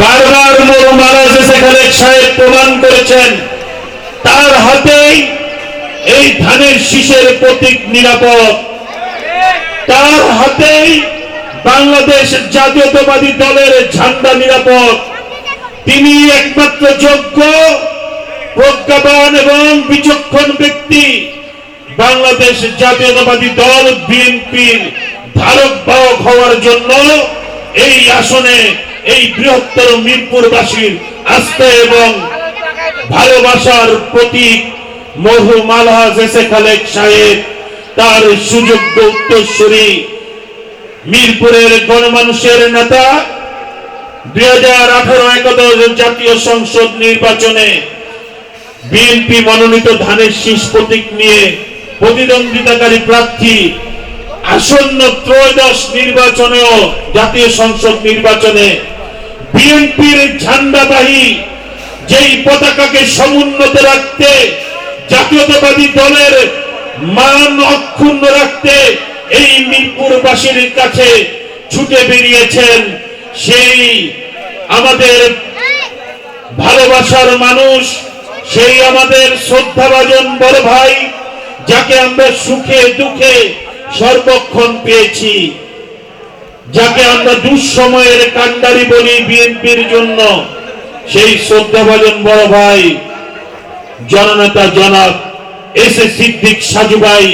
বারবার মৌলানা জেসে খালেক সাহেব প্রমাণ করেছেন। তার হাতেই এই ধানের শীষের প্রতীক নিরাপদ। তার হাতেই বাংলাদেশ জাতীয়তাবাদী দলের ঝান্ডা নিরাপদ। তিনি একমাত্র যোগ্য, প্রজ্ঞাবান এবং বিচক্ষণ ব্যক্তি। বাংলাদেশ জাতীয়তাবাদী দল, বিএনপির ধারক বাহক হওয়ার জন্য এই আসনে এই বৃহত্তর মিরপুরবাসীর আস্থা এবং ভালোবাসার প্রতীক মরহুম আলহাজ এসে খালেক সাহেব, তার সুযোগ্য উত্তরসূরি মিরপুরের গণমানুষের নেতা। দুই হাজার আঠারো একাদশ জাতীয় সংসদ নির্বাচনে বিএনপি মনোনীত ধানের শীষ প্রতীক নিয়ে প্রতিদ্বন্দ্বিতাকারী প্রার্থী আসন্ন ত্রয়োদশ নির্বাচনেও জাতীয় সংসদ নির্বাচনে বিএনপির ঝান্ডাবাহী যেই পতাকাকে সমুন্নত রাখতে, জাতীয়তাবাদী দলের মান অক্ষুণ্ণ রাখতে এই মিরপুরবাসীর কাছে ছুটে বেরিয়েছেন সেই আমাদের ভালোবাসার মানুষ, সেই আমাদের শ্রদ্ধাভাজন বড় ভাই, যাকে আমরা সুখে দুঃখে সর্বক্ষণ পেয়েছি। যাকে আমরা দুঃসময়ের কান্ডারি বলি বিএনপির জন্য, সেই শ্রদ্ধাভাজন বড় ভাই, জননেতা জনাব এস এ সিদ্দিক সাজু ভাই।